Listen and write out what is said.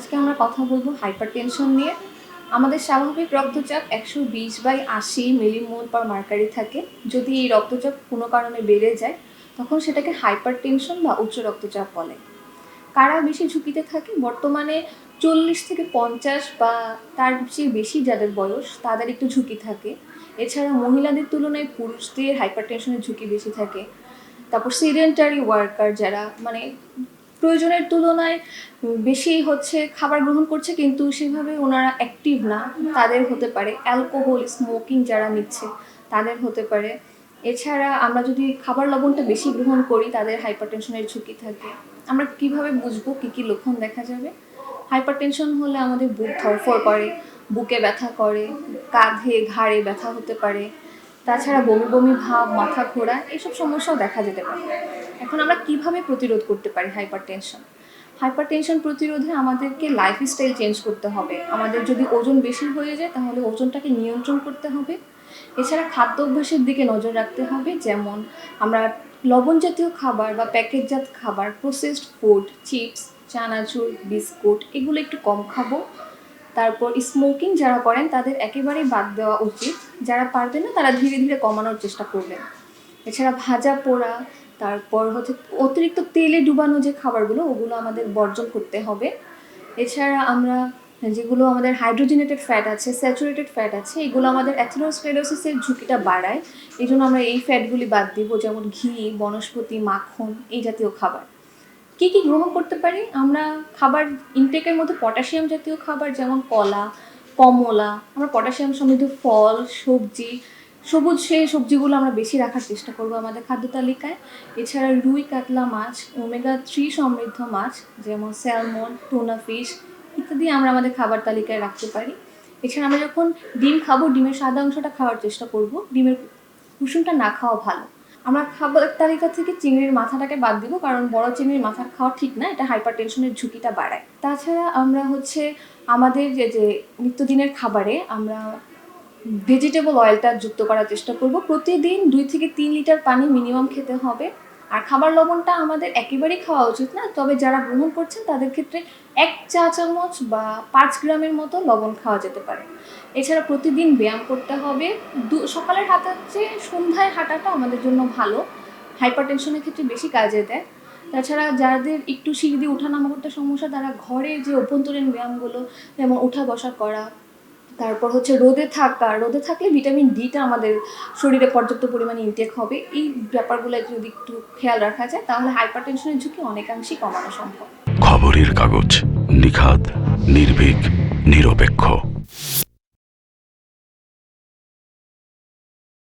আজকে আমরা কথা বলব হাইপার টেনশন নিয়ে। আমাদের স্বাভাবিক রক্তচাপ একশো বিশ বাই আশি মিলিমোল পার মার্কারি থাকে। যদি এই রক্তচাপ কোনো কারণে বেড়ে যায়, তখন সেটাকে হাইপার টেনশন বা উচ্চ রক্তচাপ বলে। কারা বেশি ঝুঁকিতে থাকে? বর্তমানে চল্লিশ থেকে পঞ্চাশ বা তার চেয়ে বেশি যাদের বয়স, তাদের একটু ঝুঁকি থাকে। এছাড়া মহিলাদের তুলনায় পুরুষদের হাইপার টেনশনের ঝুঁকি বেশি থাকে। তারপর সিডেন্টারি ওয়ার্কার যারা মানে প্রয়োজনের তুলনায় বেশি হচ্ছে খাবার গ্রহণ করছে, কিন্তু সেভাবে ওনারা অ্যাক্টিভ না। তাদের হতে পারে অ্যালকোহল স্মোকিং যারা নিচ্ছে, তাদের হতে পারে। এছাড়া আমরা যদি খাবার লবণটা বেশি গ্রহণ করি, তাদের হাইপারটেনশনের ঝুঁকি থাকে। আমরা কীভাবে বুঝব কী কী লক্ষণ দেখা যাবে? হাইপারটেনশন হলে আমাদের বুক ধরফর করে, বুকে ব্যথা করে, কাঁধে, ঘাড়ে ব্যথা হতে পারে। তাছাড়া বমি বমি ভাব, মাথা ঘোরা এইসব সমস্যাও দেখা যেতে পারে। এখন আমরা কীভাবে প্রতিরোধ করতে পারি হাইপার টেনশন হাইপার টেনশন প্রতিরোধে আমাদেরকে লাইফস্টাইল চেঞ্জ করতে হবে। আমাদের যদি ওজন বেশি হয়ে যায়, তাহলে ওজনটাকে নিয়ন্ত্রণ করতে হবে। এছাড়া খাদ্য অভ্যাসের দিকে নজর রাখতে হবে, যেমন আমরা লবণ জাতীয় খাবার বা প্যাকেটজাত খাবার প্রসেসড ফুড চিপস চানাচুর, বিস্কুট, এগুলো একটু কম খাব। তারপর স্মোকিং যারা করেন, তাদের একেবারেই বাদ দেওয়া উচিত। যারা পারবে না, তারা ধীরে ধীরে কমানোর চেষ্টা করবেন। এছাড়া ভাজা পোড়া, তারপর হচ্ছে অতিরিক্ত তেলে ডুবানো যে খাবারগুলো, ওগুলো আমাদের বর্জন করতে হবে। এছাড়া আমরা যেগুলো আমাদের হাইড্রোজেনেটেড ফ্যাট আছে স্যাচুরেটেড ফ্যাট আছে, এগুলো আমাদের অ্যাথেরোস্ক্লেরোসিসের ঝুঁকিটা বাড়ায়। এই জন্য আমরা এই ফ্যাটগুলি বাদ দিব, যেমন ঘি, বনস্পতি, মাখন, এই জাতীয় খাবার। কি কি গ্রহণ করতে পারি? আমরা খাবার ইনটেকের মধ্যে পটাশিয়াম জাতীয় খাবার যেমন কলা, কমলা, আমরা পটাশিয়াম সমৃদ্ধ ফল, সবজি, সবুজ সেই সবজিগুলো আমরা বেশি রাখার চেষ্টা করব আমাদের খাদ্য তালিকায়। এছাড়া রুই, কাতলা মাছ ওমেগা থ্রি সমৃদ্ধ মাছ যেমন স্যালমন টুনা ফিশ ইত্যাদি আমরা আমাদের খাবার তালিকায় রাখতে পারি। এছাড়া আমরা যখন ডিম খাব, ডিমের সাদা অংশটা খাওয়ার চেষ্টা করব। ডিমের কুসুমটা না খাওয়া ভালো। আমরা খাবার তালিকা থেকে চিংড়ির মাথাটাকে বাদ দিব, কারণ বড় চিংড়ির মাথা খাওয়া ঠিক না, এটা হাইপার টেনশনের ঝুঁকিটা বাড়ায়। তাছাড়া আমরা হচ্ছে আমাদের যে যে নিত্যদিনের খাবারে আমরা ভেজিটেবল অয়েলটা যুক্ত করার চেষ্টা করব। প্রতিদিন দুই থেকে তিন লিটার পানি মিনিমাম খেতে হবে। আর খাবার লবণটা আমাদের একেবারেই খাওয়া উচিত না, তবে যারা গ্রহণ করছেন তাদের ক্ষেত্রে এক চা চামচ বা পাঁচ গ্রামের মতো লবণ খাওয়া যেতে পারে। এছাড়া প্রতিদিন ব্যায়াম করতে হবে। দু, সকালের হাঁটার চেয়ে সন্ধ্যায় হাঁটাটা আমাদের জন্য ভালো হাইপার টেনশনের ক্ষেত্রে বেশি কাজে দেয়। তাছাড়া যাদের একটু সিঁড়ি দিয়ে ওঠানামা করতে সমস্যা, তারা ঘরে যে অভ্যন্তরীণ ব্যায়ামগুলো, যেমন ওঠা বসা করা তারপর হচ্ছে রোদে থাকা, রোদে থাকলে ভিটামিন ডিটা আমাদের শরীরে পর্যাপ্ত পরিমাণে ইনটেক হবে। এই ব্যাপারগুলো যদি একটু খেয়াল রাখা যায়, তাহলে হাইপার টেনশনের ঝুঁকি অনেকাংশেই কমানো সম্ভব। খবরের কাগজ নিখাত নির্ভীক, নিরপেক্ষ।